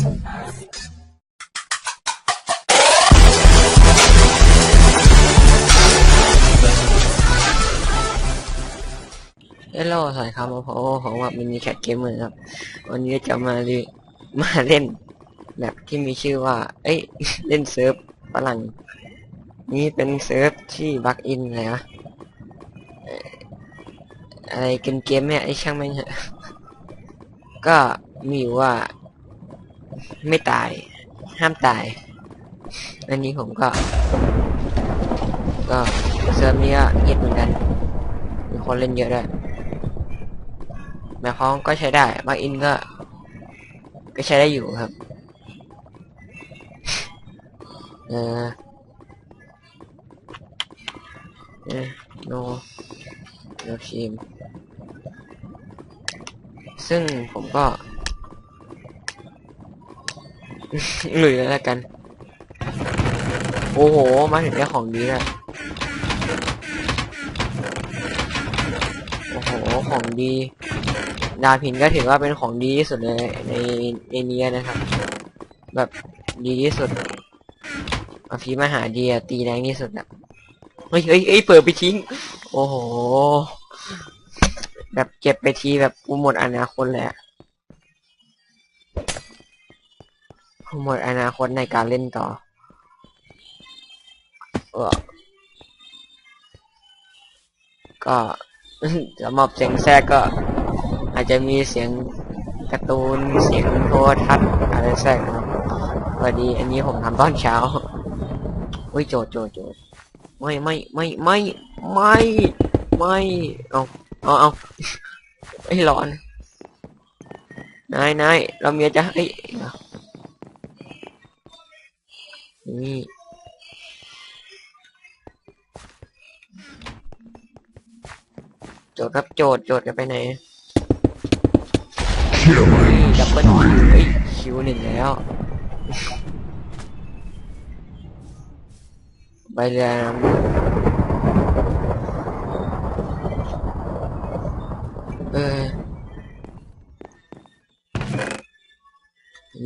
เฮลโลสวัสดีครับมาพบของว่ามินิแคทเกมเมอร์ครับ วันนี้จะมารีมาเล่นแบบที่มีชื่อว่า เอ้ย เล่นเซิร์ฟฝรั่ง นี่เป็นเซิร์ฟที่บักอินอะไรวะอะไรเกมเกมเนี่ยไอ้ช่างแม่งเถอะก็มีว่า ไม่ตาย ห้ามตาย อันนี้ผมก็ ก็เซิร์ฟนี้ก็ฮิตเหมือนกัน มีคนเล่นเยอะด้วยแม้องก็ใช้ได้บาอินก็ ก็ใช้ได้อยู่ครับ เออเออโนโนทีม ซึ่งผมก็ หลุยแล้วกัน โอ้โห มาถึงได้ของดีแล้วโอ้โห ของดี ดาบหินก็ถือว่าเป็นของดีที่สุดเลยในในนี้นะครับ แบบดีที่สุดอาฟีมาหาดีอะตีแรงที่สุดอะเฮ้ยเฮ้ยเฮ้ยเปิดไปทิ้ง โอ้โห แบบเก็บไปทีแบบกูหมดอนาคตเลย หมดอนาคตในการเล่นต่อเออก็สำหรับเสียงแทรกก็ อาจจะมีเสียงการ์ตูนเสียงโทรทัศน์อะไรแทรกนะครับวัสดี อันนี้ผมทำตอนเช้าอุ้ยโจดโจดโจดไม่ไม่ไม่ไม่ไม่ไม่เอาเอาเอาไอ้ยร้อนนายนายเราเมียจะให้ นี่โจทย์ครับโจทย์โจทย์จะไปไหน Killing ดับเบิลคิวเอ้ยคิวหนึ่งแล้ว ไปเรือน้ำเออ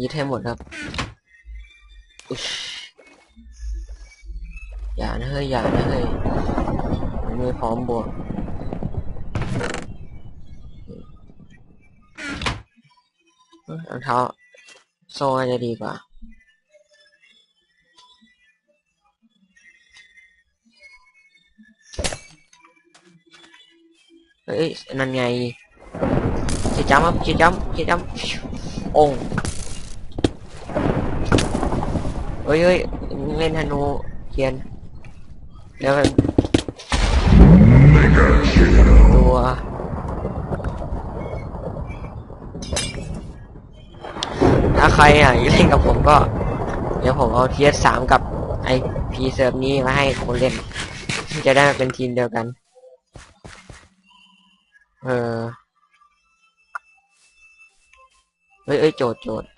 ยึดให้หมดครับ อย่านะเฮ้ยอย่านะเฮ้ยมันไม่พร้อมบวกรองเท้าโซ่น่าจะดีกว่าเฮ้ยนั่นไงเจีจ้ำครับเจีจ้ำเจีจ้ำองเฮ้ยเฮ้ยเล่นธนูเทียน แล้วกันตัวถ้าใครอะเล่นกับผมก็ เดี๋ยวผมเอาเทียสามกับไอพีเซิร์ฟนี้มาให้คนเล่น จะได้เป็นทีมเดียวกัน เออเอ้ยเอ้ยโจทย์โจทย์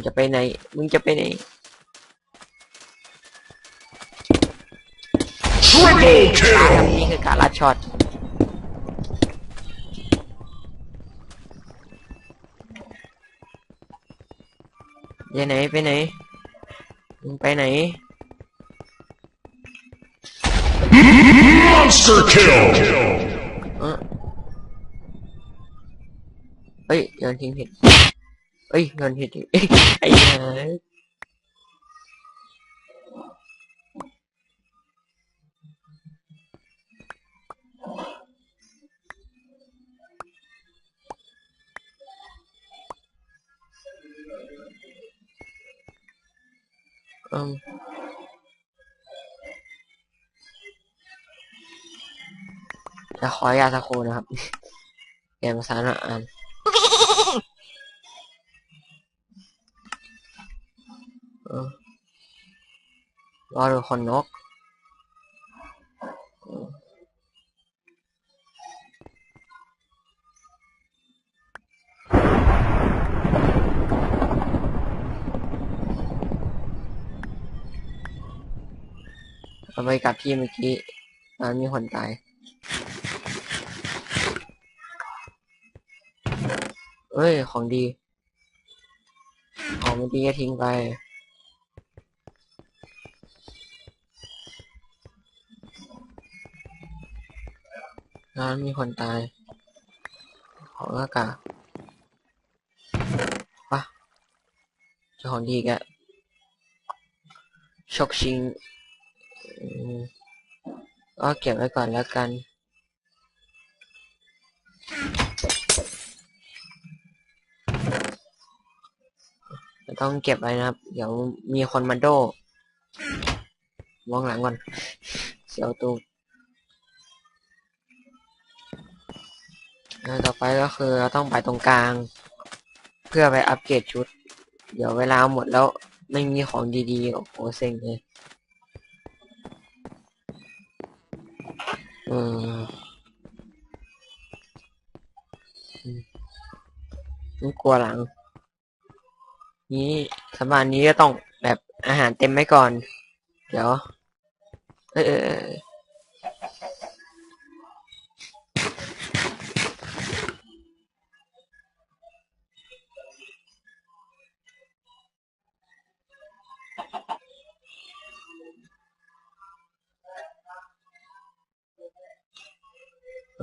งจะไปไหน มึงจะไปไหน Triple การ kill. ทำนี่คือการลัดช็อตไปไหนไปไหน มึงไปไหน Monster kill. เออเฮ้ยโยนทิ้งผิด เอ้ยโยนผิดอีกเอ้ยไอ้ห่าเอืมจะขออนุญาตสักครู่นะครับเปลี่ยนภาษาหน่อยอ่าน เออรอดูคนนกเอาไปกับที่เมื่อกี้ตอนมีคนตายเฮ้ย ของดี ของไม่ดีก็ทิ้งไป ร้านมีคนตาย ของอากาศปะเจ้าของดีแกชกชิงก็เก็บไว้ก่อนแล้วกัน ต้องเก็บไว้นะครับ เดี๋ยวมีคนมาโดมองหลังก่อน เสียวตู ดแล้วต่อไปก็คือเราต้องไปตรงกลาง เพื่อไปอัปเกรดชุด เดี๋ยวเวลาหมดแล้วไม่มีของดีๆ โอ้โหเซ็งเลยอืมกลัวหลัง นี้สมานนี้ก็ต้องแบบอาหารเต็มไว้ก่อน เดี๋ยว เออ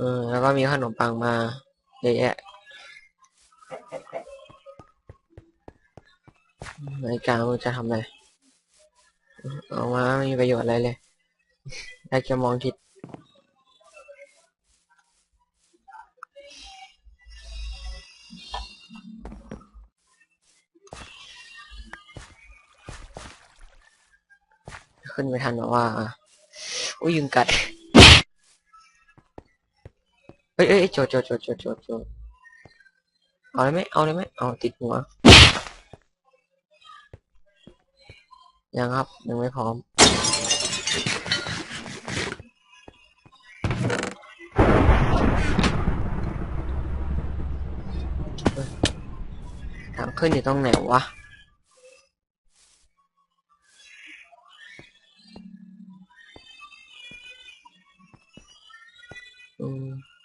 ออเออเออแล้วก็มีขนมปังมาเยอะแยะนาฬิกามันจะทำอะไรเอามาไม่มีประโยชน์อะไรเลยได้แค่มองทิศขึ้นไปทันหรอว่า อุ้ยยุงกัด เอ้ยเอ้ยโจดโจดโจดโจดโจดโจเอาเลยไหมเอาเลยไหมเอาติดหัว ยังครับ ยังไม่พร้อม ทางขึ้นอยู่ตรงไหนวะอืม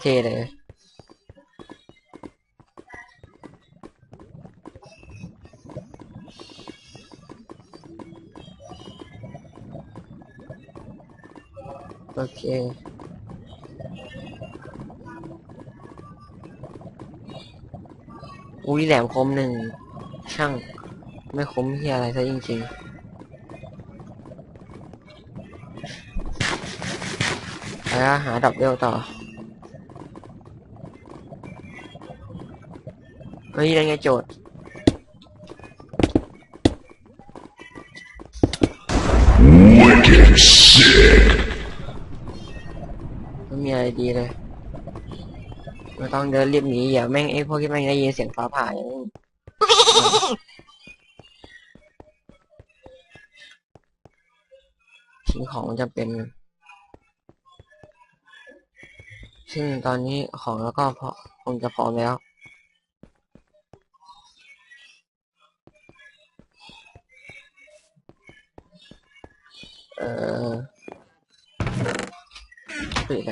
เทเลยโอเคอุ้ยแหลมคมหนึ่ง ช่าง ไม่คมที่อะไรซะจริงๆแล้วหาดับเบิลต่อ เฮ้ยได้ไงโจทย์ Wicked sick. ไม่มีอะไรดีเลยไม่ต้องเดินรีบหนีอย่าแม่งไอ้พวกที่แม่งได้ยินเสียงฟ้าผ่าอย่างนี้ทิ้งของจำเป็น ซึ่งตอนนี้ของแล้วก็พอคงจะพร้อมแล้ว เออปิด